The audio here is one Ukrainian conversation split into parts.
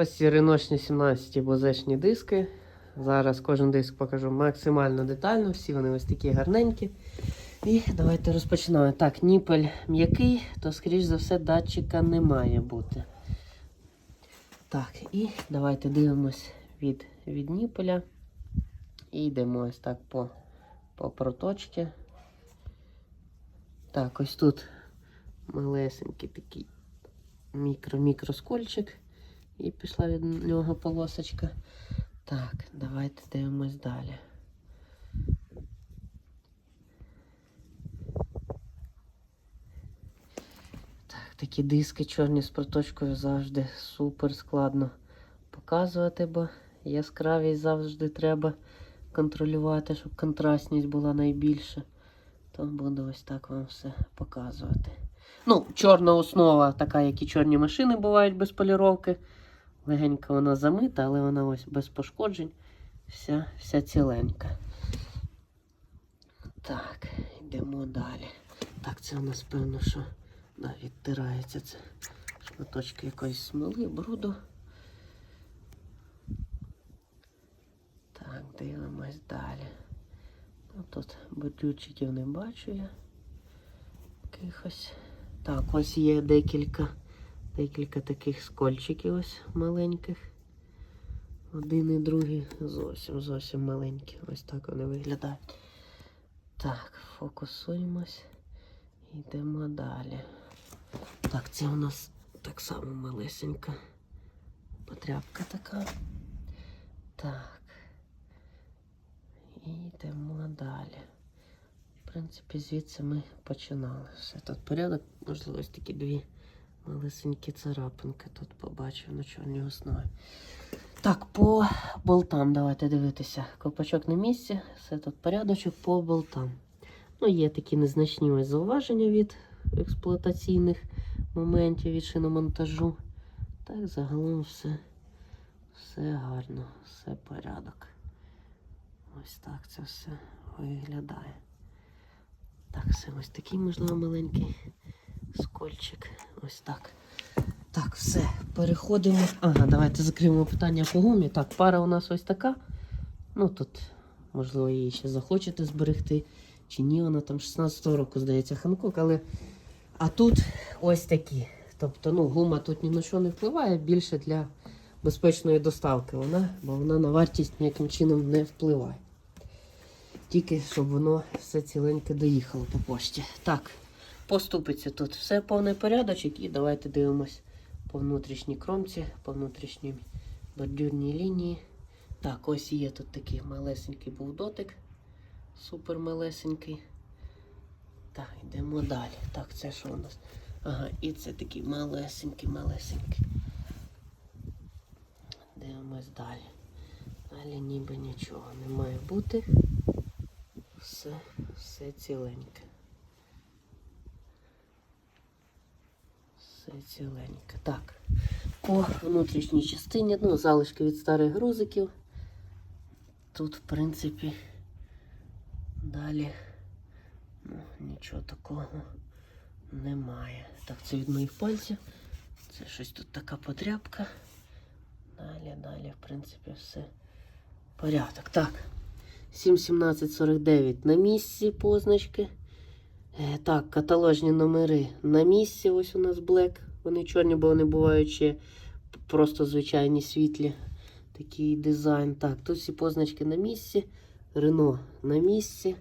Ось ці реношні 17 бозешні диски. Зараз кожен диск покажу максимально детально. Всі вони ось такі гарненькі. І давайте розпочинаємо. Так, ніпель м'який, то, скоріш за все, датчика не має бути. Так, і давайте дивимось від, від ніпеля. І йдемо ось так по, по проточці. Так, ось тут малесенький такий мікро-мікроскольчик. І пішла від нього полосочка. Так, давайте дивимось далі. Так, такі диски чорні з проточкою завжди супер складно показувати, бо яскравість завжди треба контролювати, щоб контрастність була найбільша. То буду ось так вам все показувати. Ну, чорна основа, така, як і чорні машини бувають без поліровки. Легенько вона замита, але вона ось без пошкоджень. Вся, вся ціленька. Так, йдемо далі. Так, це у нас певно, що да, відтирається це шматочки якоїсь смоли, бруду. Так, дивимось далі. Ну, тут бодючиків не бачу я. Якихось. Так, ось є декілька, декілька таких скольчиків ось маленьких. Один і другий зовсім зовсім маленькі. Ось так вони виглядають. Так, фокусуємось. Йдемо далі. Так, це у нас так само малесенька потряпка така. Так. І йдемо далі. В принципі, звідси ми починали. Все тут порядок, можливо, ось такі дві малесенькі царапинки тут побачив на чорній основі. Так, по болтам давайте дивитися. Ковпачок на місці, все тут порядочок по болтам. Ну, є такі незначні ось зауваження від експлуатаційних моментів від шиномонтажу. Так, загалом все, все гарно, все порядок. Ось так це все виглядає. Так, все ось такий, можливо, маленький скольчик. Ось так. Так, все, переходимо. Ага, давайте закриємо питання по гумі. Так, пара у нас ось така. Ну тут, можливо, її ще захочете зберегти. Чи ні, вона там 16-го року, здається, Ханкок, але. А тут ось такі. Тобто, ну, гума тут ні на що не впливає, більше для безпечної доставки вона, бо вона на вартість ніяким чином не впливає. Тільки щоб воно все ціленьке доїхало по пошті. Так, поступиться тут все повний порядочок і давайте дивимось по внутрішній кромці, по внутрішній бордюрній лінії. Так, ось є тут такий малесенький був дотик. Супер малесенький. Так, йдемо далі. Так, це що у нас? Ага, і це такий малесенький, малесенький. Дивимось далі. Далі ніби нічого не має бути. Все, все ціленьке. Все ціленьке. Так. По внутрішній частині, ну, залишки від старих грузиків. Тут, в принципі, далі ну, нічого такого немає. Так, це від моїх пальців. Це щось тут така потряпка. Далі, далі, в принципі, все порядок. Так. 71749 на місці позначки. Е, так, каталожні номери на місці. Ось у нас Black. Вони чорні, бо вони бувають ще просто звичайні світлі. Такий дизайн. Так, тут всі позначки на місці. Рено на місці.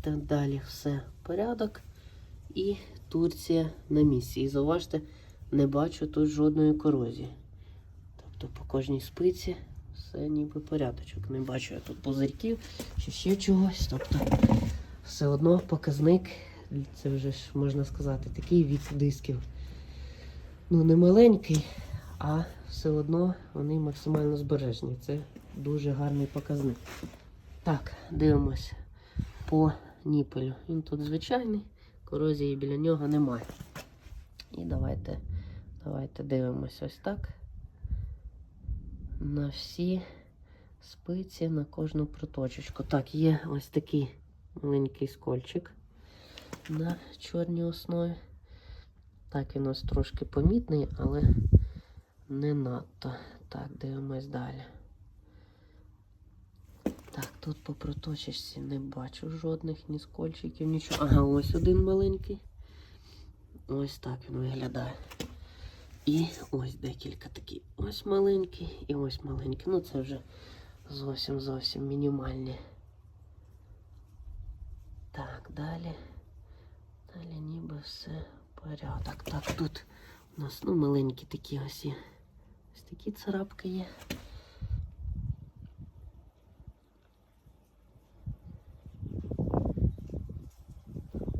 Так далі все порядок. І Турція на місці. І зауважте, не бачу тут жодної корозії. Тобто по кожній спиці все ніби порядочок. Не бачу я тут пузирьків чи ще чогось. Тобто все одно показник, це вже ж можна сказати, такий від дисків. Ну, не маленький, а все одно вони максимально збережені. Це дуже гарний показник. Так, дивимося по ніпелю. Він тут звичайний, корозії біля нього немає. І давайте, давайте дивимося ось так на всі спиці, на кожну проточечку. Так, є ось такий маленький скольчик на чорній основі. Так, він у нас трошки помітний, але не надто. Так, дивимось далі. Так, тут по проточечці не бачу жодних ні скольчиків, нічого. Ага, ось один маленький. Ось так він виглядає. І ось декілька такі. Ось маленький і ось маленький. Ну це вже зовсім зовсім мінімальні. Далі. Далі ніби все порядок. Так, тут у нас ну, маленькі такі ось є. Ось такі царапки є.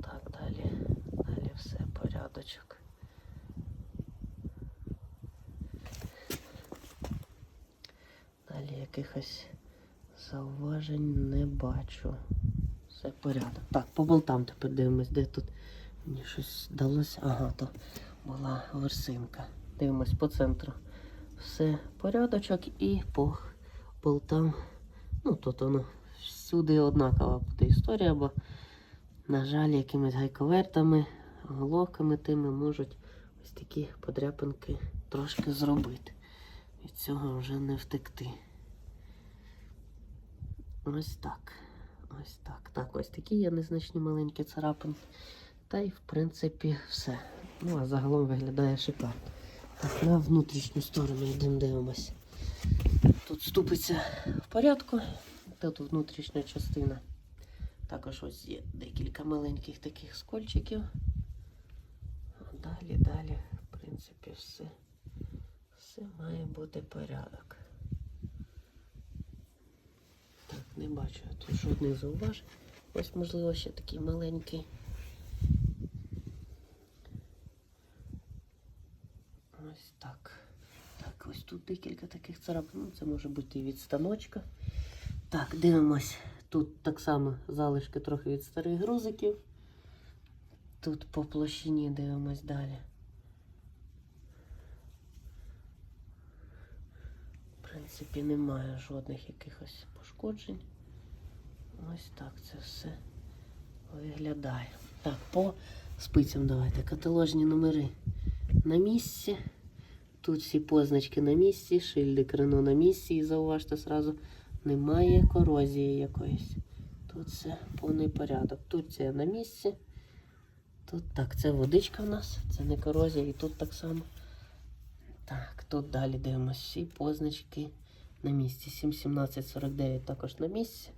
Так, далі, далі все порядочок. Далі якихось зауважень не бачу. Все порядок. Так, по болтам тепер дивимось, де тут мені щось здалося. Ага, то була ворсинка. Дивимось по центру. Все порядочок і по болтам. Ну, тут воно всюди однакова буде історія, бо, на жаль, якимись гайковертами, головками тими можуть ось такі подряпинки трошки зробити. Від цього вже не втекти. Ось так. Ось так. Так, ось такі є незначні маленькі царапинки. Та й в принципі все. Ну, а загалом виглядає шикарно. Так, на внутрішню сторону йдемо дивимось. Тут ступиться в порядку. Тут внутрішня частина. Також ось є декілька маленьких таких скольчиків. Далі, далі, в принципі, все. Все має бути порядок. Так, не бачу тут жодних зауважень. Ось, можливо, ще такий маленький. Ось так. Так, ось тут декілька таких царапин. Ну, це може бути і від станочка. Так, дивимось. Тут так само залишки трохи від старих грузиків. Тут по площині дивимось далі. В принципі, немає жодних якихось пошкоджень. Ось так це все виглядає. Так, по спицям давайте. Каталожні номери на місці. Тут всі позначки на місці, шильдик Рено на місці. І зауважте зразу, немає корозії якоїсь. Тут все повний порядок. Тут це на місці. Тут так, це водичка в нас, це не корозія, і тут так само. Так, тут далі дивимося всі позначки на місці. 71749 також на місці.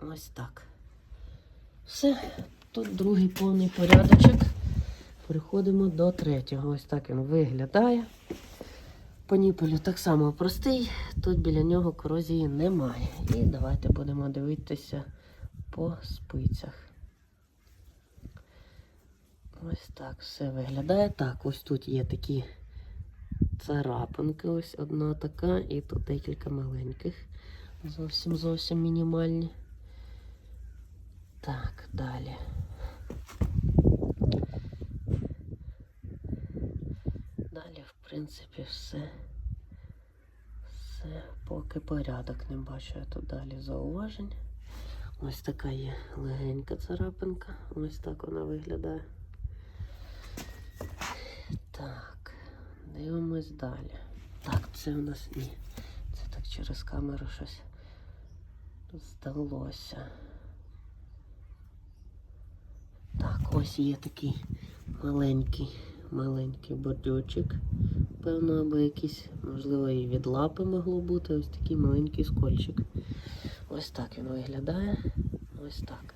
Ось так. Все. Тут другий повний порядочок. Переходимо до третього. Ось так він виглядає. По ніпелю так само простий. Тут біля нього корозії немає. І давайте будемо дивитися по спицях. Ось так все виглядає. Так, ось тут є такі царапинки. Ось одна така, і тут декілька маленьких. Зовсім зовсім мінімальні. Так, далі. Далі, в принципі, все. Все, поки порядок не бачу я тут далі зауважень. Ось така є легенька царапинка. Ось так вона виглядає. Так, дивимось далі. Так, це у нас ні. Це так через камеру щось здалося. Так, ось є такий маленький, маленький бордючик. Певно, або якийсь, можливо, і від лапи могло бути. Ось такий маленький скольчик. Ось так він виглядає. Ось так.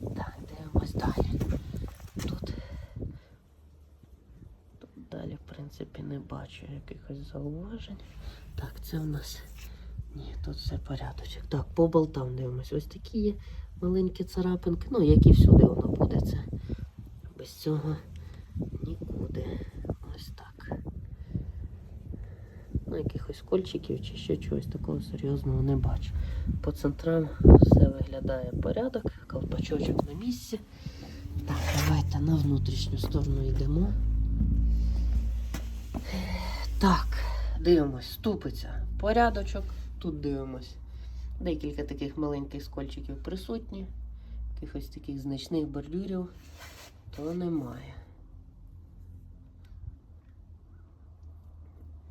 Так, дивимось далі. Тут, тут далі, в принципі, не бачу якихось зауважень. Так, це в нас. Ні, тут все порядочок. Так, по болтам дивимось. Ось такі є маленькі царапинки. Ну, як і всюди воно буде. Це без цього нікуди. Ось так. Ну, якихось кольчиків чи ще чогось такого серйозного не бачу. По центрам все виглядає порядок, ковпачочок на місці. Так, давайте на внутрішню сторону йдемо. Так, дивимось, ступиця. Порядочок. Тут дивимось. Декілька таких маленьких скольчиків присутні. Якихось таких значних бордюрів то немає.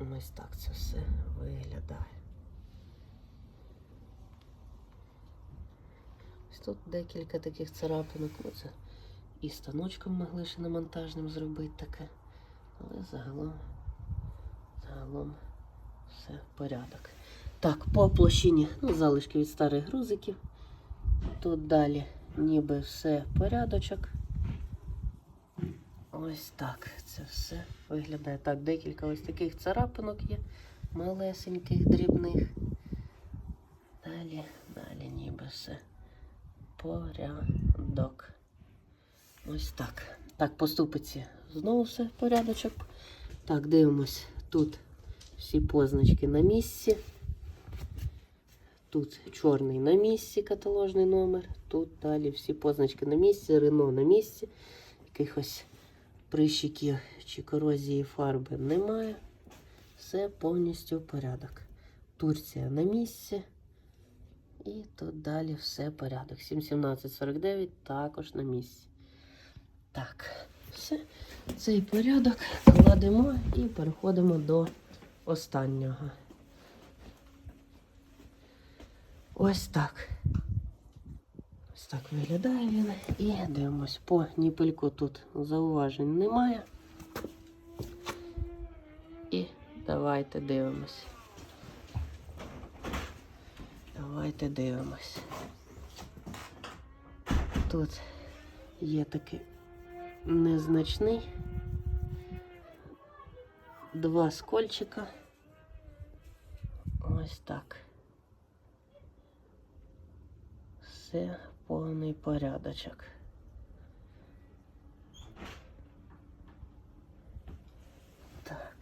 Ось так це все виглядає. Ось тут декілька таких царапинок. Ну, це і станочком могли ще на монтажним зробити таке. Але загалом, загалом все порядок. Так, по площині, ну, залишки від старих грузиків. Тут далі ніби все порядочок. Ось так це все виглядає. Так, декілька ось таких царапинок є, малесеньких, дрібних. Далі, далі ніби все порядок. Ось так. Так, по ступиці знову все порядочок. Так, дивимось. Тут всі позначки на місці. Тут чорний на місці, каталожний номер. Тут далі всі позначки на місці, Рено на місці. Якихось прищиків чи корозії фарби немає. Все повністю порядок. Турція на місці. І тут далі все порядок. 71749 також на місці. Так, все. Цей порядок кладемо і переходимо до останнього. Ось так. Ось так виглядає він. І дивимось по ніпельку тут зауважень немає. І давайте дивимось. Давайте дивимось. Тут є такий незначний. Два скольчика. Ось так. Все повний порядочок. Так.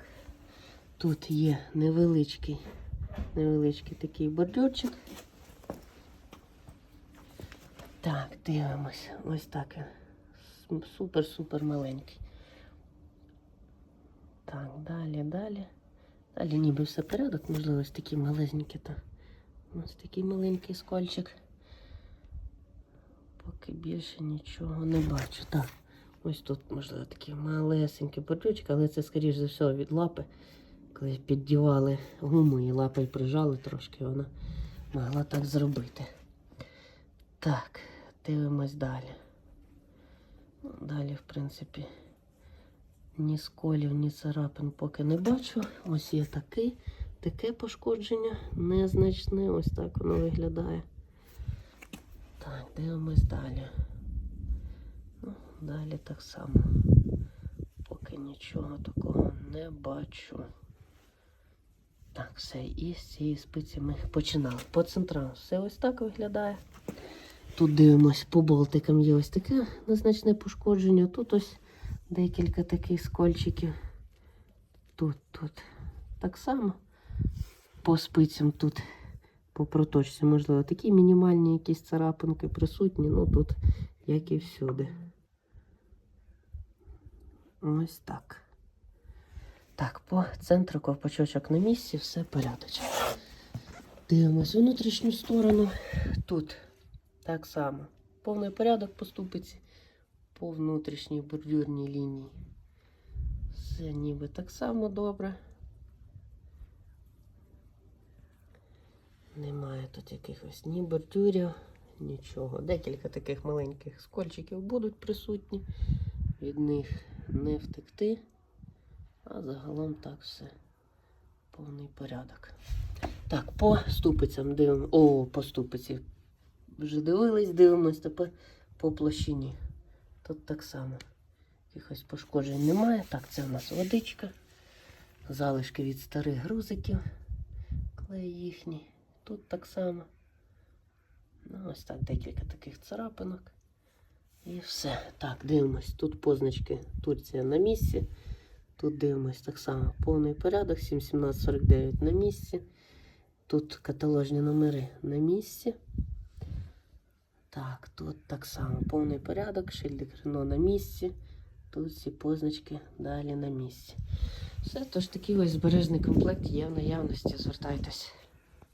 Тут є невеличкий, невеличкий такий бордюрчик. Так, дивимось. Ось так. він. Супер-супер маленький. Так, далі, далі. Далі ніби все порядок, можливо, ось такі малесенькі та. Ось такий маленький скольчик. Поки більше нічого не бачу. Так, ось тут, можливо, такий малесенький бордючок, але це, скоріш за все, від лапи. Коли піддівали гуму і лапою прижали трошки, вона могла так зробити. Так, дивимось далі. Далі, в принципі, ні сколів, ні царапин поки не бачу. Ось є такий, таке пошкодження незначне. Ось так воно виглядає. Так, дивимось далі. Ну, далі так само. Поки нічого такого не бачу. Так, все, і з цієї спиці ми починали. По центрам все ось так виглядає. Тут дивимось, по болтикам є ось таке незначне пошкодження. Тут ось декілька таких скольчиків. Тут, тут. Так само. По спицям тут, по проточці, можливо, такі мінімальні якісь царапинки присутні, ну тут, як і всюди. Ось так. Так, по центру ковпачочок на місці, все порядочок. Дивимось внутрішню сторону. Тут так само. Повний порядок по ступиці по внутрішній бордюрній лінії. Все ніби так само добре. Немає тут якихось ні бордюрів, нічого. Декілька таких маленьких скольчиків будуть присутні. Від них не втекти. А загалом так все. Повний порядок. Так, по ступицям дивимося. О, по ступиці. Вже дивились, дивимось тепер по площині. Тут так само. Якихось пошкоджень немає. Так, це у нас водичка. Залишки від старих грузиків. Клей їхній. Тут так само. Ну, ось так, декілька таких царапинок. І все. Так, дивимось. Тут позначки Турція на місці. Тут дивимось так само. Повний порядок. 71749 на місці. Тут каталожні номери на місці. Так, тут так само повний порядок, шильдик Рено на місці. Тут всі позначки далі на місці. Все, тож такий ось збережний комплект є в наявності. Звертайтесь.